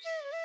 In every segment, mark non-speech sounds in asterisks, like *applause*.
Yeah. *laughs*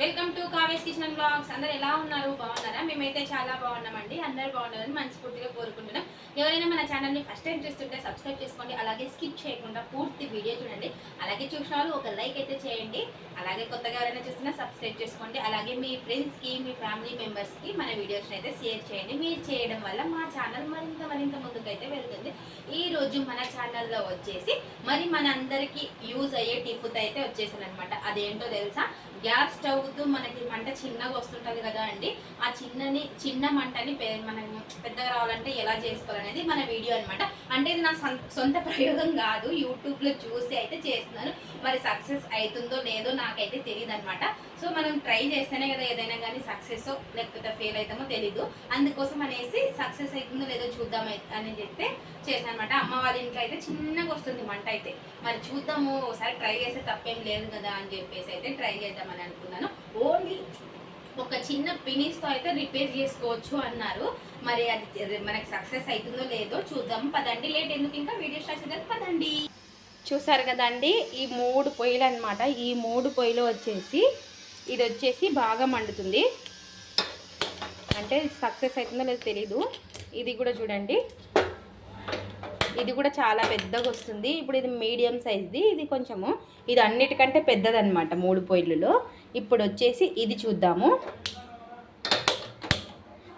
Welcome to కావేస్ kitchen blogs అందరు ఎలా ఉన్నారు? బాగున్నారా? మేమైతే చాలా బాగున్నామండి. అందరు బాగున్నారని మనస్ఫూర్తిగా కోరుకుంటున్నాం. ఎవరైనా మన ఛానల్ని ఫస్ట్ టైం చూస్తుంటే సబ్స్క్రైబ్ చేసుకోండి. అలాగే స్కిప్ చేయకుండా పూర్తి వీడియో చూడండి. అలాగే చూసిన ఒక లైక్ అయితే చేయండి. అలాగే కొత్తగా ఎవరైనా చూస్తున్నా సబ్స్క్రైబ్ చేసుకోండి. అలాగే మీ ఫ్రెండ్స్కి మీ ఫ్యామిలీ మెంబర్స్కి మన వీడియోస్ని అయితే షేర్ చేయండి. మీరు చేయడం వల్ల మా ఛానల్ మరింత మరింత ముందుకైతే వెళ్తుంది. ఈ రోజు మన ఛానల్లో వచ్చేసి మరి మనందరికీ యూజ్ అయ్యే టిప్పుతో అయితే వచ్చేసాను అనమాట అదేంటో తెలుసా? గ్యాస్ స్టవ్ స్టవ్తో మనకి మంట చిన్నగా వస్తుంటుంది కదా అండి. ఆ చిన్నని చిన్న మంటని మనం పెద్దగా రావాలంటే ఎలా చేసుకోవాలనేది మన వీడియో అనమాట అంటే ఇది నా సొంత ప్రయోగం కాదు. యూట్యూబ్లో చూసి అయితే చేస్తున్నాను. మరి సక్సెస్ అవుతుందో లేదో నాకైతే తెలియదు అనమాట సో మనం ట్రై చేస్తేనే కదా ఏదైనా కానీ సక్సెస్ లేకపోతే ఫెయిల్ అవుతామో తెలీదు. అందుకోసం అనేసి సక్సెస్ అవుతుందో లేదో చూద్దాం అని చెప్తే చేశాను అనమాట అమ్మ వాళ్ళ ఇంట్లో అయితే చిన్నగా వస్తుంది మంట అయితే. మరి చూద్దాము ఒకసారి ట్రై చేస్తే తప్పేం లేదు కదా అని చెప్పేసి అయితే ట్రై చేద్దామని అనుకున్నాను. ఓన్లీ ఒక చిన్న పినీస్తో అయితే రిపేర్ చేసుకోవచ్చు అన్నారు. మరి అది మనకి సక్సెస్ అవుతుందో లేదో చూద్దాం. పదండి లేట్ ఎందుకు? ఇంకా వీడియో స్టార్ట్ చేద్దాం. పదండి. చూసారు కదండి ఈ మూడు పొయ్యిలు అనమాట ఈ మూడు పొయ్యిలు వచ్చేసి ఇది వచ్చేసి బాగా మండుతుంది. అంటే సక్సెస్ అవుతుందో లేదో తెలీదు. ఇది కూడా చూడండి. ఇది కూడా చాలా పెద్దగా వస్తుంది. ఇప్పుడు ఇది మీడియం సైజ్ది ఇది కొంచెము ఇది అన్నిటికంటే పెద్దదనమాట మూడు పొయ్యిలలో. ఇప్పుడు వచ్చేసి ఇది చూద్దాము.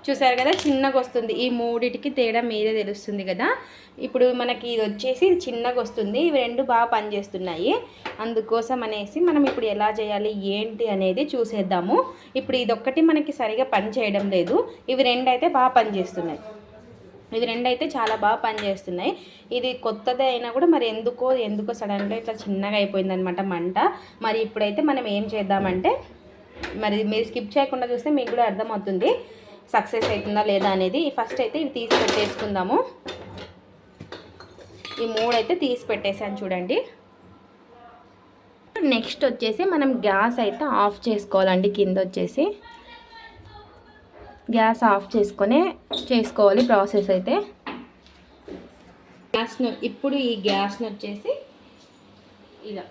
చూసారు కదా చిన్నగా వస్తుంది. ఈ మూడిటికి తేడా మీరే తెలుస్తుంది కదా. ఇప్పుడు మనకి ఇది వచ్చేసి చిన్నగా వస్తుంది. ఇవి రెండు బాగా పనిచేస్తున్నాయి. అందుకోసం అనేసి మనం ఇప్పుడు ఎలా చేయాలి ఏంటి అనేది చూసేద్దాము. ఇప్పుడు ఇదొక్కటి మనకి సరిగా పని చేయడం లేదు. ఇవి రెండు అయితే బాగా పనిచేస్తున్నాయి. ఇవి రెండు అయితే చాలా బాగా పనిచేస్తున్నాయి. ఇది కొత్తది అయినా కూడా మరి ఎందుకో ఎందుకో సడన్గా ఇట్లా చిన్నగా అయిపోయిందనమాట మంట. మరి ఇప్పుడైతే మనం ఏం చేద్దామంటే మరి మీరు స్కిప్ చేయకుండా చూస్తే మీకు కూడా అర్థమవుతుంది. సక్సెస్ అవుతుందా లేదా అనేది. ఫస్ట్ అయితే ఇవి తీసి పెట్టేసుకుందాము. ఈ మూడైతే అయితే తీసి పెట్టేసాను చూడండి. నెక్స్ట్ వచ్చేసి మనం గ్యాస్ అయితే ఆఫ్ చేసుకోవాలండి కింద వచ్చేసి. గ్యాస్ ఆఫ్ చేసుకొని చేసుకోవాలి ప్రాసెస్ అయితే. గ్యాస్ను ఇప్పుడు ఈ గ్యాస్ను వచ్చేసి ఇలా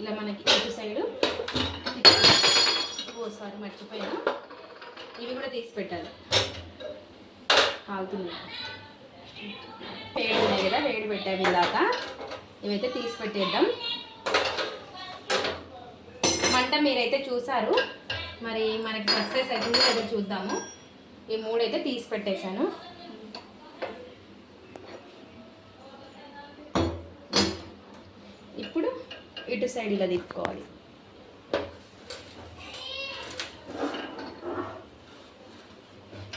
ఇలా మనకి ఇటు సైడు ఓసారి మర్చిపోయినా. ఇవి కూడా తీసి పెట్టాలి. కాలుతున్నాయి వేడి ఉన్నాయి కదా వేడి పెట్టాము ఇందాక. ఇవైతే తీసి పెట్టేద్దాం. మంట మీరైతే చూసారు. మరి మనకి సక్సెస్ అవుతుందో లేదో చూద్దాము. ఈ మూడైతే తీసి పెట్టేశాను. ఇప్పుడు ఇటు సైడ్ ఇలా తిప్పుకోవాలి.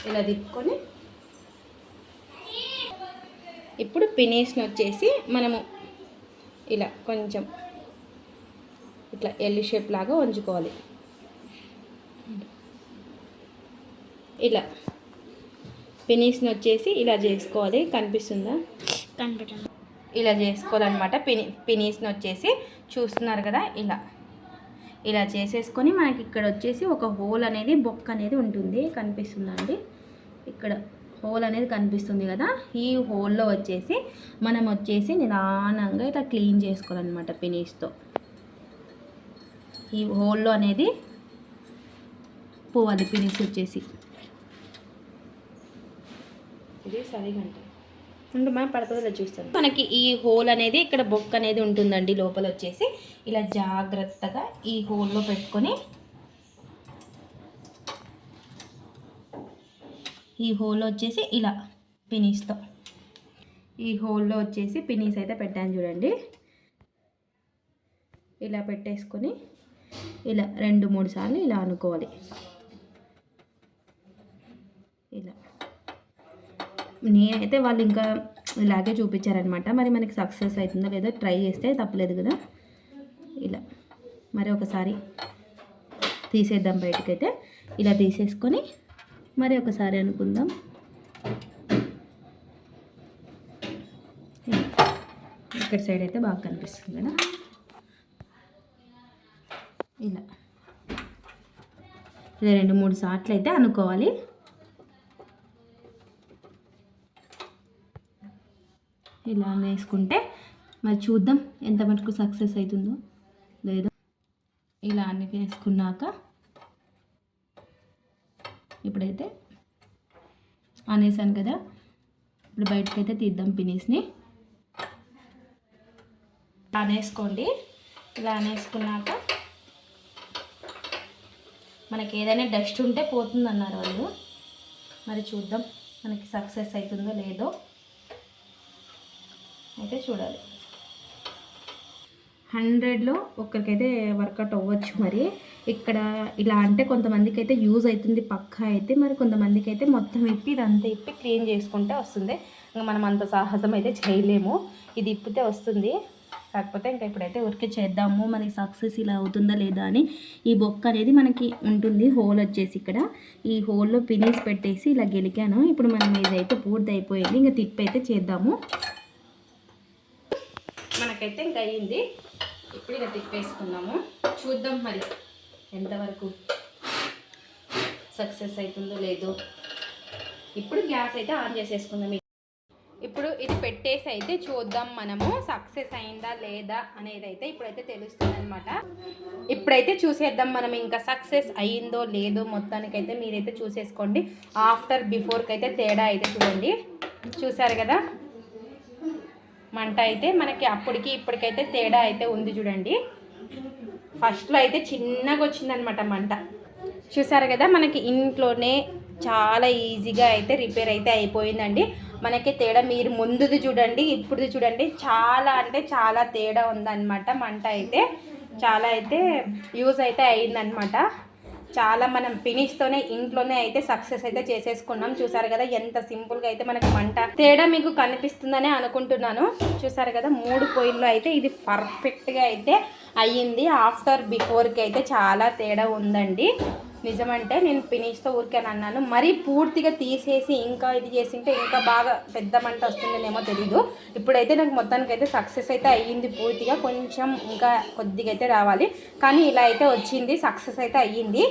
ఇలా తిప్పుకొని ఇప్పుడు పినీస్ని వచ్చేసి మనము ఇలా కొంచెం ఇట్లా ఎల్లి షేప్ లాగా ఉంచుకోవాలి ఇలా. పినీస్ని వచ్చేసి ఇలా చేసుకోవాలి. కనిపిస్తుందా? కనిపెట్టాను ఇలా చేసుకోవాలన్నమాట. పిని పినీస్ని వచ్చేసి చూస్తున్నారు కదా ఇలా. ఇలా చేసేసుకొని మనకి ఇక్కడ వచ్చేసి ఒక హోల్ అనేది బొక్క అనేది ఉంటుంది. కనిపిస్తుందా అండి ఇక్కడ హోల్ అనేది కనిపిస్తుంది కదా. ఈ హోల్లో వచ్చేసి మనం వచ్చేసి నిదానంగా ఇట్లా క్లీన్ చేసుకోవాలన్నమాట పినీస్తో ఈ హోల్లో అనేది పోవాలి పినీస్ వచ్చేసి. ఇది సరిగా అంటే ఉండు మనం పడుతుందో చూస్తాను. మనకి ఈ హోల్ అనేది ఇక్కడ బొక్క అనేది ఉంటుందండి లోపల వచ్చేసి. ఇలా జాగ్రత్తగా ఈ హోల్లో పెట్టుకొని ఈ హోల్లో వచ్చేసి ఇలా పినీస్తో. ఈ హోల్లో వచ్చేసి పినీస్ అయితే పెట్టాను చూడండి. ఇలా పెట్టేసుకొని ఇలా రెండు మూడు సార్లు ఇలా అనుకోవాలి. ఇలా. నేనైతే వాళ్ళు ఇంకా ఇలాగే చూపించారనమాట. మరి మనకి సక్సెస్ అవుతుందో లేదో ట్రై చేస్తే తప్పలేదు కదా. ఇలా మరి ఒకసారి తీసేద్దాం బయటకైతే. ఇలా తీసేసుకొని మరి ఒకసారి అనుకుందాం. ఇక్కడ సైడ్ అయితే బాగా కనిపిస్తుంది కదా. ఇలా. ఇలా రెండు మూడు సార్లు అయితే అనుకోవాలి. ఇలా వేసుకుంటే మరి చూద్దాం ఎంత మటుకు సక్సెస్ అవుతుందో. లేదో ఇలా అన్ని వేసుకున్నాక ఇప్పుడైతే అనేసాను కదా. ఇప్పుడు బయటకైతే తీద్దాం పినీస్ని. అనేసుకోండి. ఇలా అనేసుకున్నాక మనకి ఏదైనా డస్ట్ ఉంటే పోతుంది అన్నారు వాళ్ళు. మరి చూద్దాం మనకి సక్సెస్ అవుతుందో లేదో. అయితే చూడాలి. హండ్రెడ్లో ఒక్కరికైతే వర్కౌట్ అవ్వచ్చు మరి. ఇక్కడ ఇలా అంటే కొంతమందికి అయితే యూజ్ అవుతుంది పక్కా అయితే మరి కొంతమందికి అయితే మొత్తం ఇప్పి ఇదంతా ఇప్పి క్లీన్ చేసుకుంటే వస్తుంది. ఇంకా మనం అంత సాహసం అయితే చేయలేము. ఇది ఇప్పితే వస్తుంది. కాకపోతే ఇంకా ఇప్పుడైతే ఊరికే చేద్దాము. మనకి సక్సెస్ ఇలా అవుతుందా లేదా అని ఈ బొక్క అనేది మనకి ఉంటుంది. హోల్ వచ్చేసి ఇక్కడ. ఈ హోల్లో పినీస్ పెట్టేసి ఇలా గెలికాను. ఇప్పుడు మనం ఇదైతే పూర్తి అయిపోయింది ఇంకా తిప్పి అయితే చేద్దాము. మనకైతే ఇంకా అయ్యింది. ఇప్పుడు ఇక తిప్పేసుకున్నాము చూద్దాం మరి ఎంతవరకు సక్సెస్ అవుతుందో లేదో. ఇప్పుడు గ్యాస్ అయితే ఆన్ చేసేసుకుందాం. ఇప్పుడు ఇది పెట్టేసి అయితే చూద్దాం మనము సక్సెస్ అయిందా లేదా అనేది అయితే ఇప్పుడైతే తెలుస్తుంది అనమాట ఇప్పుడైతే చూసేద్దాం మనం ఇంకా సక్సెస్ అయ్యిందో లేదో మొత్తానికైతే మీరైతే చూసేసుకోండి. ఆఫ్టర్ బిఫోర్కి అయితే తేడా అయితే చూడండి. చూసారు కదా? మంట అయితే మనకి అప్పటికి ఇప్పటికైతే తేడా అయితే ఉంది చూడండి. ఫస్ట్లో అయితే చిన్నగా వచ్చిందనమాట మంట. చూసారు కదా మనకి ఇంట్లోనే చాలా ఈజీగా అయితే రిపేర్ అయితే అయిపోయిందండి. మనకి తేడా మీరు ముందుది చూడండి ఇప్పుడుది చూడండి. చాలా అంటే చాలా తేడా ఉందన్నమాట మంట అయితే. చాలా అయితే యూజ్ అయితే అయిందనమాట చాలా మనం ఫినిష్తోనే ఇంట్లోనే అయితే సక్సెస్ అయితే చేసేసుకున్నాం. చూసారు కదా ఎంత సింపుల్గా అయితే మనకి మంట తేడా మీకు కనిపిస్తుందనే అనుకుంటున్నాను. చూసారు కదా మూడు పొయ్యిల్లో అయితే ఇది పర్ఫెక్ట్గా అయితే అయ్యింది. ఆఫ్టర్ బిఫోర్కి అయితే చాలా తేడా ఉందండి. నిజమంటే నేను ఫినిష్తో ఊరికే అన్నాను. మరీ పూర్తిగా తీసేసి ఇంకా ఇది చేసింటే ఇంకా బాగా పెద్ద మంట వస్తుందేమో తెలీదు. ఇప్పుడైతే నాకు మొత్తానికి అయితే సక్సెస్ అయితే అయ్యింది పూర్తిగా. కొంచెం ఇంకా కొద్దిగా అయితే రావాలి. కానీ ఇలా అయితే వచ్చింది సక్సెస్ అయితే అయ్యింది.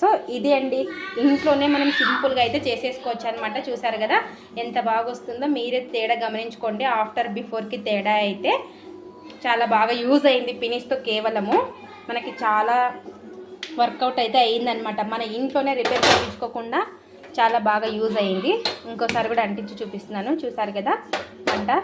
సో ఇది అండి. ఇంట్లోనే మనం సింపుల్గా అయితే చేసేసుకోవచ్చు అనమాట చూసారు కదా? ఎంత బాగా వస్తుందో మీరే తేడా గమనించుకోండి. ఆఫ్టర్ బిఫోర్కి తేడా అయితే చాలా బాగా యూజ్ అయింది ఫినిష్తో కేవలము. మనకి చాలా వర్కౌట్ అయితే అయ్యిందనమాట. మన ఇంట్లోనే రిపేర్ చేయించుకోకుండా చాలా బాగా యూజ్ అయ్యింది. ఇంకోసారి కూడా అంటించి చూపిస్తున్నాను. చూసారు కదా? అంట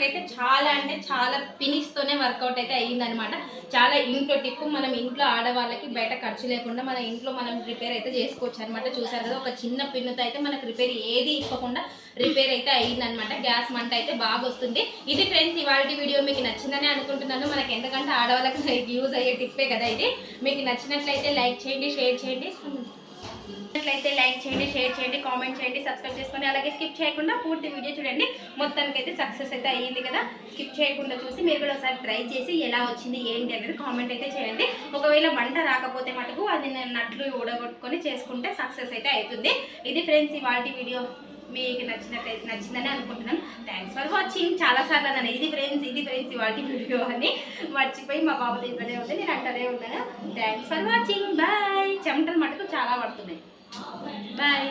నాకైతే చాలా అంటే చాలా ఫినిష్తోనే వర్కౌట్ అయితే అయ్యిందనమాట చాలా ఇంట్లో టిప్పు మనం ఇంట్లో ఆడవాళ్ళకి బయట ఖర్చు లేకుండా మన ఇంట్లో మనం రిపేర్ అయితే చేసుకోవచ్చు అనమాట చూసారు కదా ఒక చిన్న పిన్నుతో అయితే మనకు రిపేర్ ఏది ఇవ్వకుండా రిపేర్ అయితే అయ్యిందనమాట గ్యాస్ మంట అయితే బాగా వస్తుంది. ఇది ఫ్రెండ్స్ ఇవాళ వీడియో మీకు నచ్చిందని అనుకుంటున్నాను. మనకి ఎందుకంటే ఆడవాళ్ళకి యూజ్ అయ్యే టిప్పే కదా ఇది. మీకు నచ్చినట్లయితే లైక్ చేయండి షేర్ చేయండి. నచ్చినట్లయితే లైక్ చేయండి షేర్ చేయండి కామెంట్ చేయండి సబ్స్క్రైబ్ చేసుకొని అలాగే స్కిప్ చేయకుండా పూర్తి వీడియో చూడండి. మొత్తానికి అయితే సక్సెస్ అయితే అయ్యింది కదా. స్కిప్ చేయకుండా చూసి మీరు కూడా ఒకసారి ట్రై చేసి ఎలా వచ్చింది ఏంటి అనేది కామెంట్ అయితే చేయండి. ఒకవేళ వంట రాకపోతే మటుకు అది నట్లు ఊడగొట్టుకొని చేసుకుంటే సక్సెస్ అయితే అవుతుంది. ఇది ఫ్రెండ్స్ ఇవాళ వీడియో. మీకు నచ్చినట్లయితే నచ్చిందని అనుకుంటున్నాను. థ్యాంక్స్ ఫర్ వాచింగ్ చాలా సార్లు అన్నాను ఇది ఫ్రెండ్స్ ఇది ఫ్రెండ్స్ ఇవాళ వీడియో అని. మర్చిపోయి మా బాబు తీసుకునే ఉంది నేను అంటనే ఉన్నాను. థ్యాంక్స్ ఫర్ వాచింగ్ బాయ్ చెమటలు మటుకు చాలా పడుతున్నాయి. బాయ్